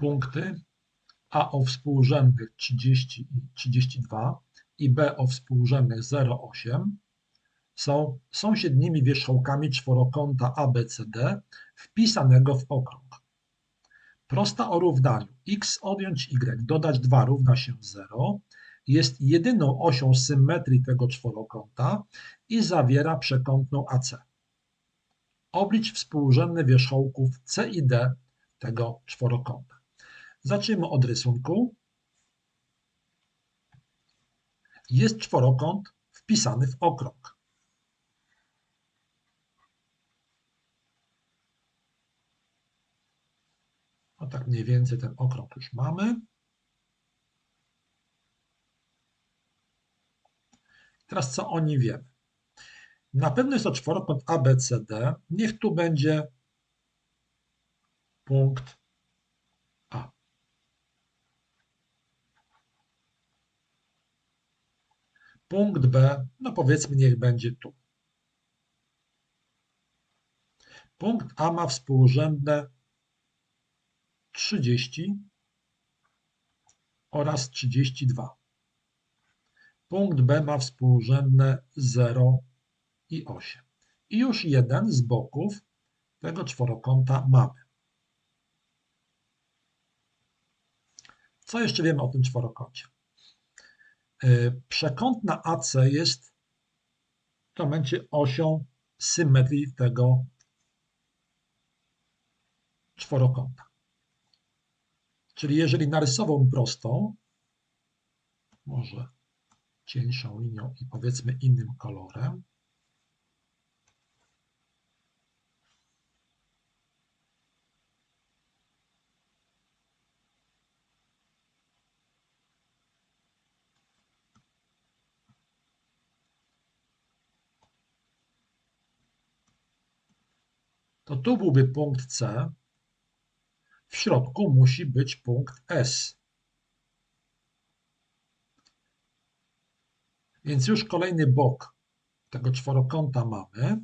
punkty A o współrzędnych 30 i 32 i B o współrzędnych 0,8 są sąsiednimi wierzchołkami czworokąta ABCD wpisanego w okrąg. Prosta o równaniu x odjąć y dodać 2 równa się 0 jest jedyną osią symetrii tego czworokąta i zawiera przekątną AC. Oblicz współrzędne wierzchołków C i D tego czworokąta. Zacznijmy od rysunku. Jest czworokąt wpisany w okrąg. No tak mniej więcej ten okrąg już mamy. Teraz co o nim wiemy? Na pewno jest to czworokąt ABCD. Niech tu będzie punkt A. Punkt B, no powiedzmy, niech będzie tu. Punkt A ma współrzędne 30 oraz 32. Punkt B ma współrzędne 0 i 8. I już jeden z boków tego czworokąta mamy. Co jeszcze wiemy o tym czworokącie? Y, przekątna AC jest w tym momencie osią symetrii tego czworokąta. Czyli jeżeli narysowałbym prostą, może cieńszą linią i powiedzmy innym kolorem, to tu byłby punkt C, w środku musi być punkt S. Więc już kolejny bok tego czworokąta mamy.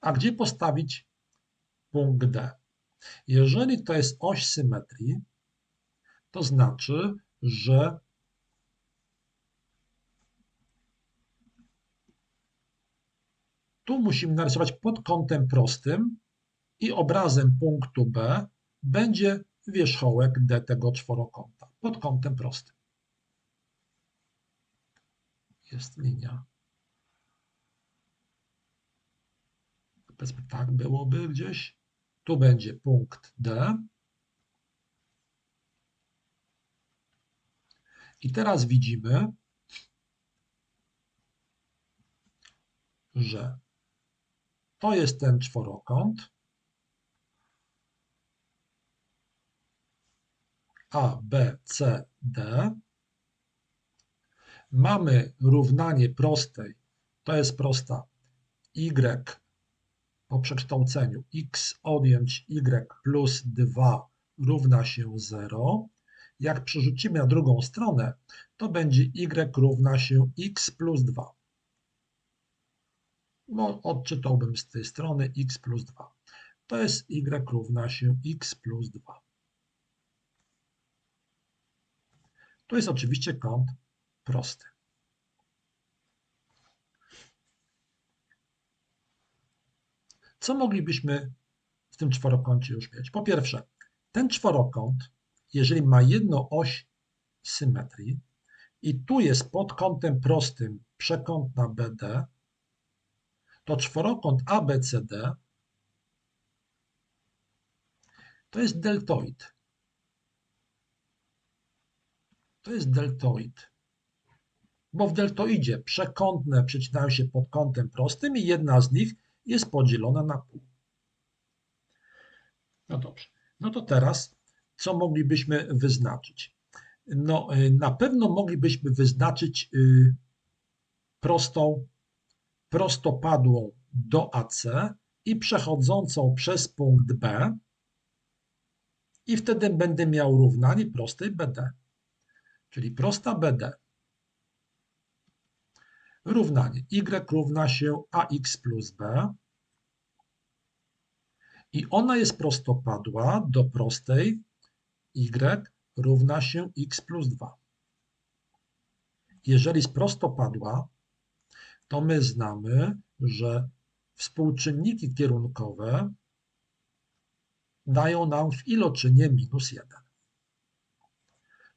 A gdzie postawić punkt D? Jeżeli to jest oś symetrii, to znaczy, że Tu musimy narysować pod kątem prostym i obrazem punktu B będzie wierzchołek D tego czworokąta pod kątem prostym. Jest linia. Powiedzmy tak byłoby gdzieś. Tu będzie punkt D. I teraz widzimy, że to jest ten czworokąt. A, B, C, D. Mamy równanie prostej, to jest prosta y po przekształceniu x odjąć y plus 2 równa się 0. Jak przerzucimy na drugą stronę, to będzie y równa się x plus 2 no, odczytałbym z tej strony x plus 2. To jest y równa się x plus 2. To jest oczywiście kąt prosty. Co moglibyśmy w tym czworokącie już mieć? Po pierwsze, ten czworokąt, jeżeli ma jedną oś symetrii i tu jest pod kątem prostym przekątna BD, to czworokąt ABCD to jest deltoid. To jest deltoid. Bo w deltoidzie przekątne przecinają się pod kątem prostym i jedna z nich jest podzielona na pół. No dobrze. No to teraz co moglibyśmy wyznaczyć? No, y, na pewno moglibyśmy wyznaczyć y, prostą prostopadłą do AC i przechodzącą przez punkt B. I wtedy będę miał równanie prostej BD. Czyli prosta BD równanie. Y równa się ax plus b. I ona jest prostopadła do prostej. Y równa się x plus 2. Jeżeli jest prostopadła, to my znamy, że współczynniki kierunkowe dają nam w iloczynie minus 1.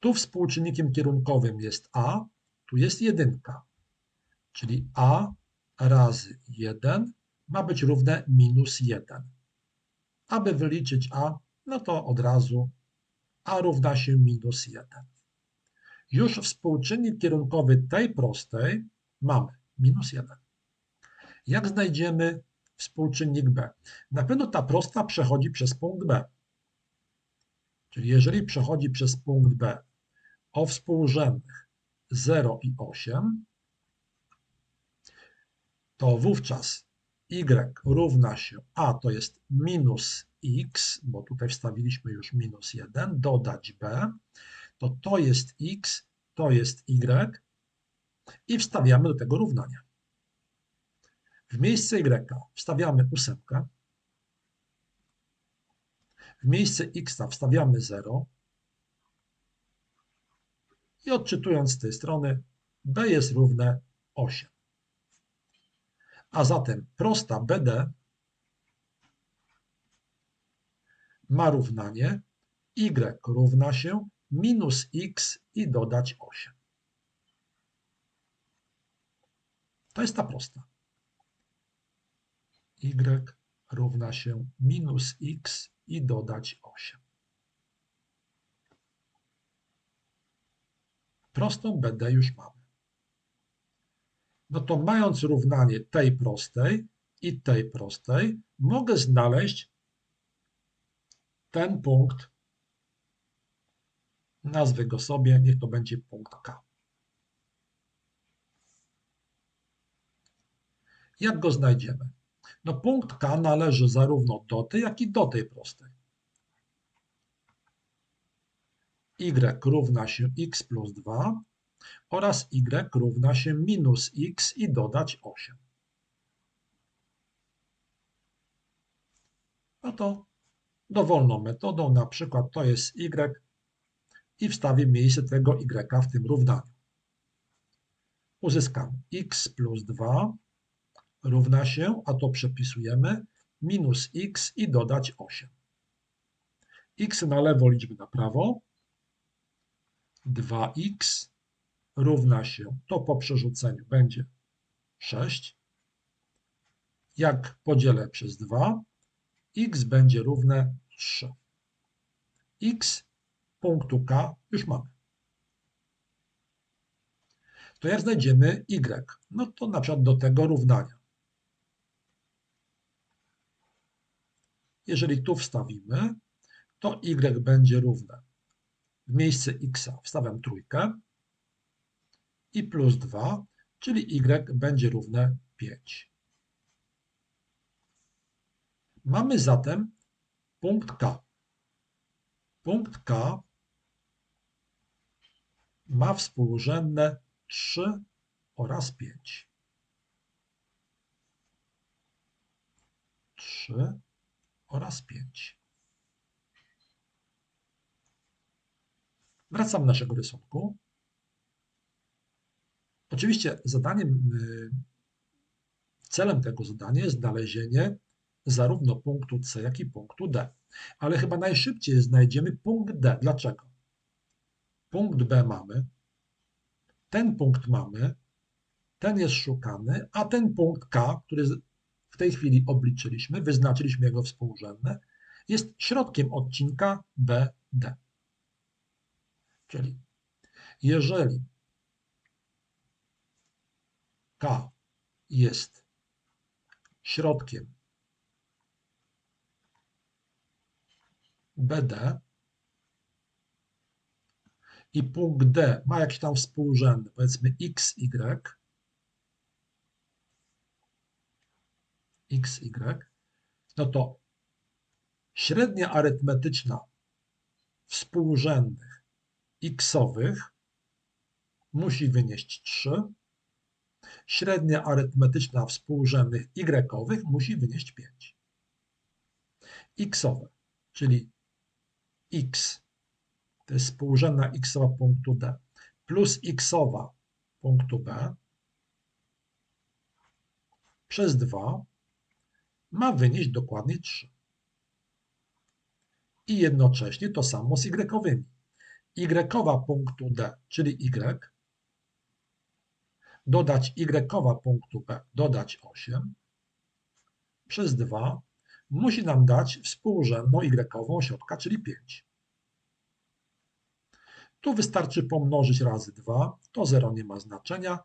Tu współczynnikiem kierunkowym jest a, tu jest jedynka, czyli a razy 1 ma być równe minus 1. Aby wyliczyć a, no to od razu a równa się minus 1. Już współczynnik kierunkowy tej prostej mamy minus 1. Jak znajdziemy współczynnik b? Na pewno ta prosta przechodzi przez punkt b. Czyli jeżeli przechodzi przez punkt b o współrzędnych 0 i 8, to wówczas y równa się a to jest minus x, bo tutaj wstawiliśmy już minus 1, dodać b, to to jest x, to jest y i wstawiamy do tego równania. W miejsce y wstawiamy ósemkę, w miejsce x wstawiamy 0 i odczytując z tej strony b jest równe 8. A zatem prosta BD ma równanie y równa się minus x i dodać 8. To jest ta prosta. y równa się minus x i dodać 8. Prostą BD już mamy. No to mając równanie tej prostej i tej prostej, mogę znaleźć ten punkt, nazwę go sobie, niech to będzie punkt K. Jak go znajdziemy? No punkt K należy zarówno do tej, jak i do tej prostej. y równa się x plus 2 oraz y równa się minus x i dodać 8. No to dowolną metodą, na przykład to jest y i wstawię miejsce tego y w tym równaniu. Uzyskam x plus 2 równa się, a to przepisujemy, minus x i dodać 8. x na lewo, liczby na prawo. 2x równa się, to po przerzuceniu będzie 6. Jak podzielę przez 2, x będzie równe 3. x punktu k już mamy. To jak znajdziemy y? No to na przykład do tego równania. Jeżeli tu wstawimy, to y będzie równe. W miejsce x wstawiam trójkę i plus 2, czyli y będzie równe 5. Mamy zatem punkt K. Punkt K ma współrzędne 3 oraz 5. 3 oraz 5. Wracam do naszego rysunku. Oczywiście zadaniem, y, celem tego zadania jest znalezienie zarówno punktu C, jak i punktu D. Ale chyba najszybciej znajdziemy punkt D. Dlaczego? Punkt B mamy, ten punkt mamy, ten jest szukany, a ten punkt K, który tej chwili obliczyliśmy, wyznaczyliśmy jego współrzędne, jest środkiem odcinka BD. Czyli jeżeli K jest środkiem BD i punkt D ma jakiś tam współrzędny, powiedzmy XY, XY, no to średnia arytmetyczna współrzędnych xowych musi wynieść 3, Średnia arytmetyczna współrzędnych y musi wynieść 5. Xowe, czyli x, to jest współrzędna xowa punktu D, plus xowa punktu B przez 2 ma wynieść dokładnie 3. I jednocześnie to samo z y-owymi. Y-owa punktu D, czyli y, dodać y punktu B, dodać 8 przez 2 musi nam dać współrzędną y środka, czyli 5. Tu wystarczy pomnożyć razy 2, to 0 nie ma znaczenia,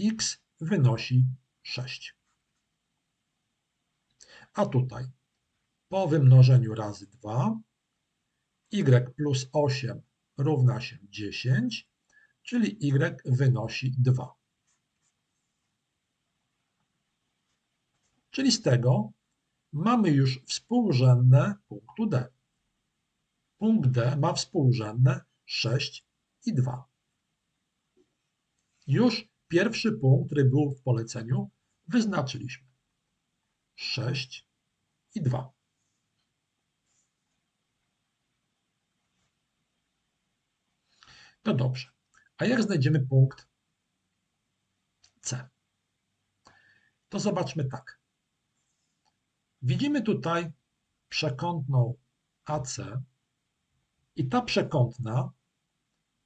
x wynosi 6. A tutaj po wymnożeniu razy 2 y plus 8 równa się 10, czyli y wynosi 2. Czyli z tego mamy już współrzędne punktu D. Punkt D ma współrzędne 6 i 2. Już pierwszy punkt, który był w poleceniu, wyznaczyliśmy. 6 i 2. No dobrze. A jak znajdziemy punkt C? To zobaczmy tak. Widzimy tutaj przekątną AC i ta przekątna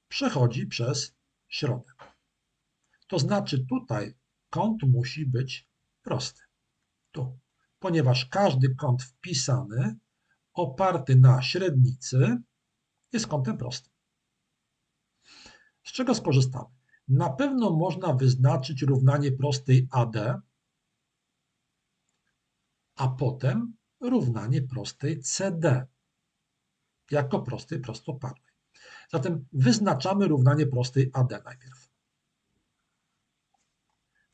przechodzi przez środek. To znaczy tutaj kąt musi być prosty. Tu. Ponieważ każdy kąt wpisany oparty na średnicy jest kątem prostym. Z czego skorzystamy? Na pewno można wyznaczyć równanie prostej AD, a potem równanie prostej CD jako prostej prostopadłej. Zatem wyznaczamy równanie prostej AD najpierw.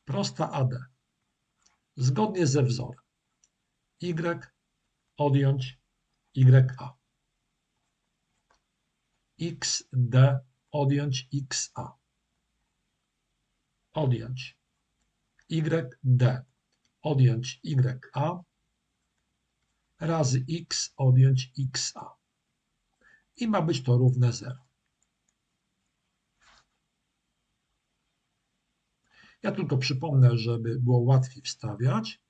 Prosta AD. Zgodnie ze wzorem y odjąć YA. XD odjąć XA. Odjąć YD odjąć YA razy X odjąć XA. I ma być to równe 0. Ja tylko przypomnę, żeby było łatwiej wstawiać.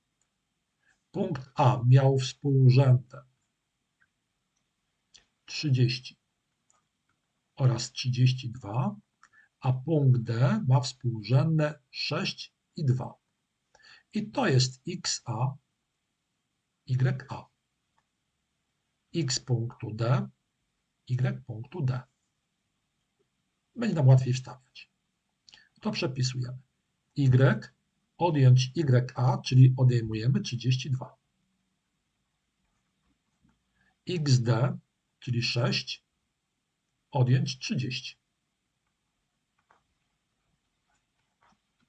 Punkt A miał współrzędne 30 oraz 32, a punkt D ma współrzędne 6 i 2. I to jest XA, YA. X punktu D, Y punktu D. Będzie nam łatwiej wstawiać. To przepisujemy. Y odjąć YA, czyli odejmujemy 32. XD, czyli 6, odjąć 30.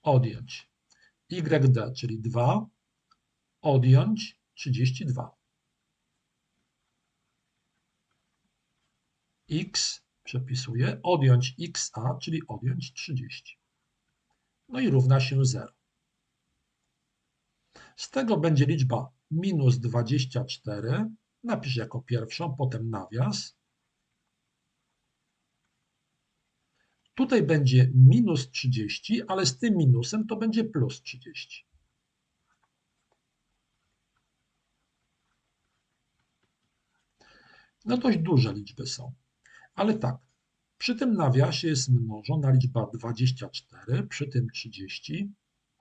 Odjąć YD, czyli 2, odjąć 32. X przepisuję, odjąć XA, czyli odjąć 30. No i równa się 0. Z tego będzie liczba minus 24. Napisz jako pierwszą, potem nawias. Tutaj będzie minus 30, ale z tym minusem to będzie plus 30. No dość duże liczby są. Ale tak, przy tym nawiasie jest mnożona liczba 24, przy tym 30.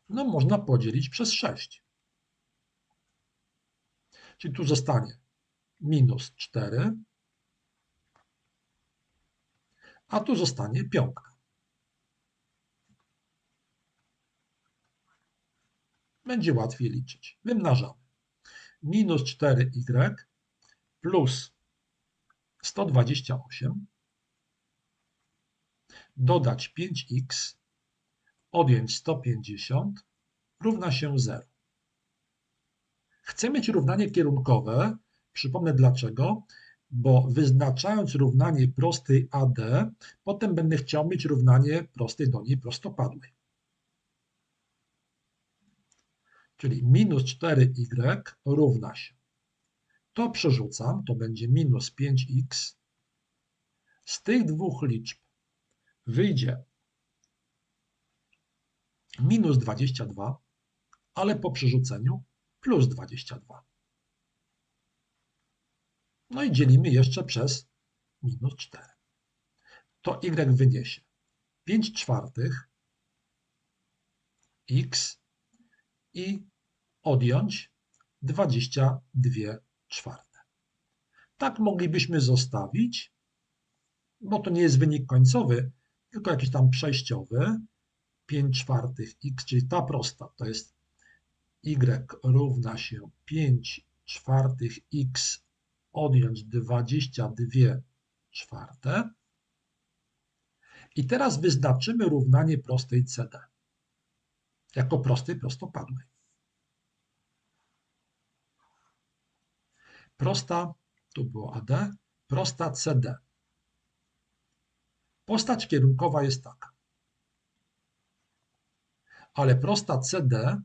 No można podzielić przez 6. Czyli tu zostanie minus 4, a tu zostanie piątka. Będzie łatwiej liczyć. Wymnażamy. Minus 4y plus 128 dodać 5x odjąć 150 równa się 0. Chcę mieć równanie kierunkowe. Przypomnę dlaczego. Bo wyznaczając równanie prostej AD, potem będę chciał mieć równanie prostej do niej prostopadłej. Czyli minus 4y równa się. To przerzucam, to będzie minus 5x. Z tych dwóch liczb wyjdzie minus 22, ale po przerzuceniu plus 22. No i dzielimy jeszcze przez minus 4. To y wyniesie 5 czwartych x i odjąć 22 czwarte. Tak moglibyśmy zostawić, bo to nie jest wynik końcowy, tylko jakiś tam przejściowy. 5 czwartych x, czyli ta prosta, to jest y równa się 5 czwartych x odjąć 22 czwarte. I teraz wyznaczymy równanie prostej CD jako prostej prostopadłej. Prosta, tu było AD, prosta CD. Postać kierunkowa jest taka. Ale prosta CD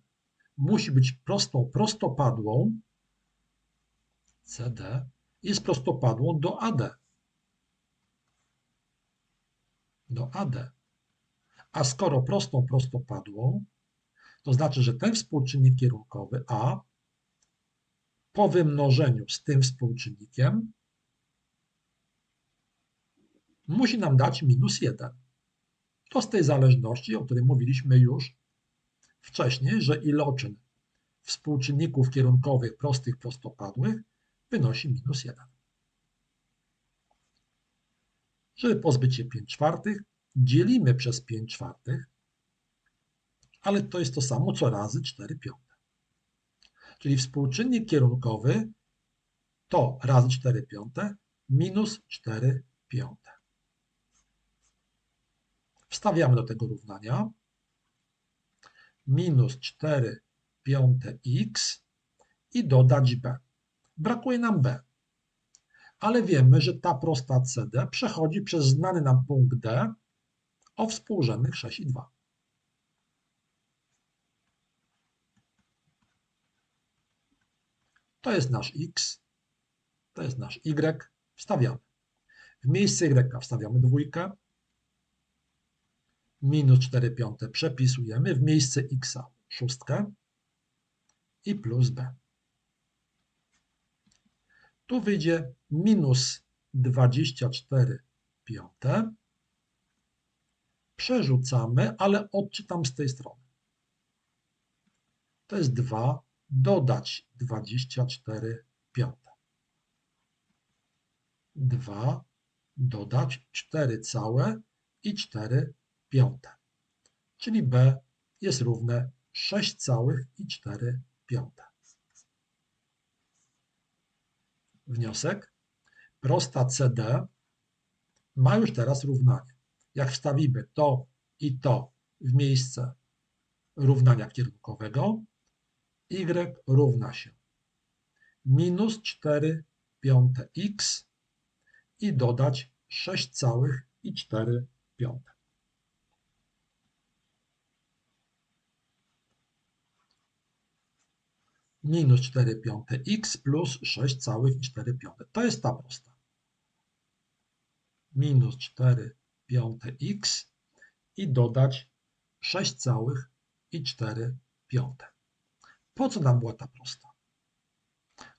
musi być prostą prostopadłą. CD jest prostopadłą do AD. Do AD. A skoro prostą prostopadłą, to znaczy, że ten współczynnik kierunkowy A po wymnożeniu z tym współczynnikiem musi nam dać minus 1. To z tej zależności, o której mówiliśmy już wcześniej, że iloczyn współczynników kierunkowych prostych prostopadłych wynosi minus 1. Żeby pozbyć się 5 czwartych, dzielimy przez 5 czwartych, ale to jest to samo co razy 4 piąte. Czyli współczynnik kierunkowy to razy 4 piąte minus 4 piąte. Wstawiamy do tego równania minus 4 piąte x i dodać b. Brakuje nam b. Ale wiemy, że ta prosta CD przechodzi przez znany nam punkt D o współrzędnych 6 i 2. To jest nasz x, to jest nasz y, wstawiamy. W miejsce y wstawiamy dwójkę, minus 4 piąte przepisujemy, w miejsce x szóstkę i plus b. Tu wyjdzie minus 24 piąte. Przerzucamy, ale odczytam z tej strony. To jest 2 dodać 24 piąte. 2 dodać 4 całe i 4 piąte. Czyli b jest równe 6 całych i 4 piąte. Wniosek. Prosta CD ma już teraz równanie. Jak wstawimy to i to w miejsce równania kierunkowego, y równa się minus 4 piąte x i dodać 6 całych i 4 piąte. Minus 4 piąte x plus 6 całych i 4 piąte. To jest ta prosta. Minus 4 piąte x i dodać 6 całych i 4 piąte. Po co nam była ta prosta?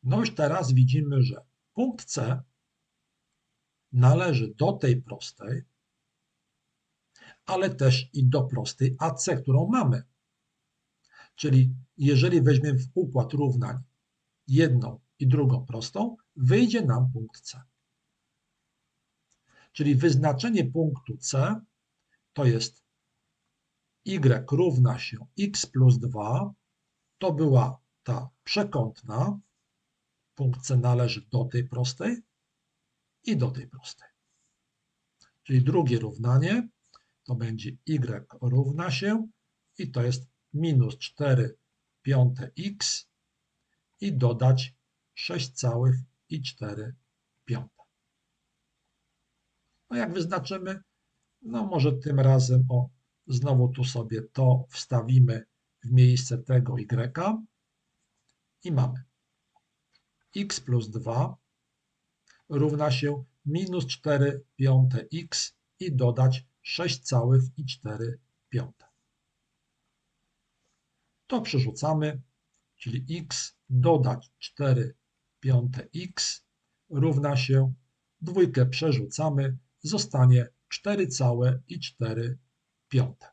No już teraz widzimy, że punkt C należy do tej prostej, ale też i do prostej AC, którą mamy. Czyli jeżeli weźmiemy w układ równań jedną i drugą prostą, wyjdzie nam punkt C. Czyli wyznaczenie punktu C to jest y równa się x plus 2 to była ta przekątna. Punkt C należy do tej prostej i do tej prostej. Czyli drugie równanie to będzie y równa się i to jest minus 4 piąte x i dodać 6 całych i 4 piąte. No jak wyznaczymy, no może tym razem o, znowu tu sobie to wstawimy w miejsce tego y i mamy x plus 2 równa się minus 4 piąte x i dodać 6 całych i 4 piąte. To przerzucamy, czyli x dodać 4 piąte x równa się, dwójkę przerzucamy, zostanie 4 całe i 4 piąte.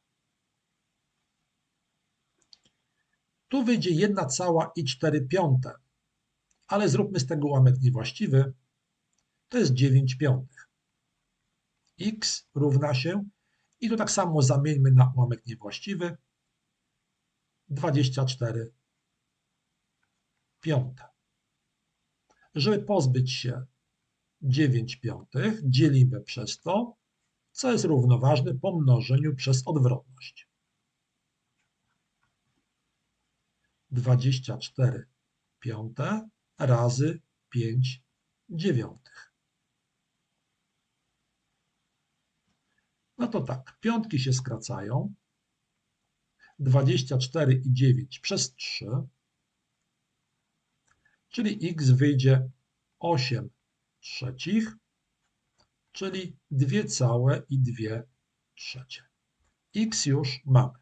Tu wyjdzie 1 cała i 4 piąte, ale zróbmy z tego ułamek niewłaściwy. To jest 9 piątych. x równa się, i to tak samo zamieńmy na ułamek niewłaściwy, 24 piąte. Żeby pozbyć się 9 piątych, dzielimy przez to, co jest równoważne pomnożeniu przez odwrotność. 24 piąte razy 5 dziewiątych. No to tak, piątki się skracają. 24 i 9 przez 3, czyli x wyjdzie 8 trzecich, czyli 2 całe i 2 trzecie. x już mamy.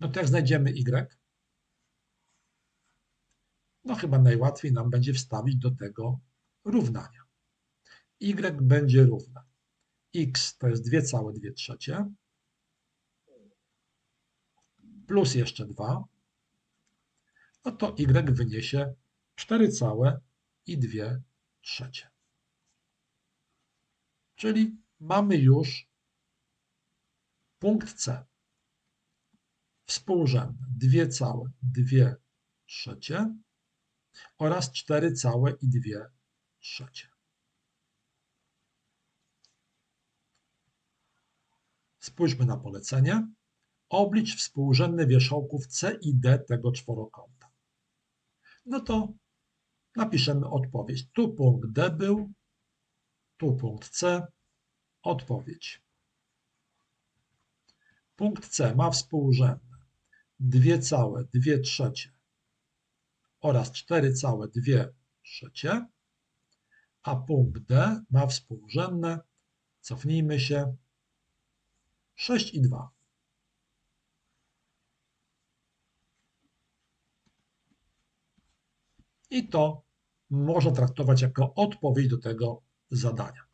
No to jak znajdziemy y? No chyba najłatwiej nam będzie wstawić do tego równania. y będzie równe. x to jest 2 całe 2 trzecie, plus jeszcze 2, no to y wyniesie 4 całe i 2 trzecie. Czyli mamy już punkt C. Współrzędne 2 całe 2 trzecie oraz 4 całe i 2 trzecie. Spójrzmy na polecenie. Oblicz współrzędne wierzchołków C i D tego czworokąta. No to napiszemy odpowiedź. Tu punkt D był, tu punkt C, odpowiedź. Punkt C ma współrzędne 2 całe 2 trzecie oraz 4 całe 2 trzecie, a punkt D ma współrzędne, cofnijmy się, 6 i 2. I to można traktować jako odpowiedź do tego zadania.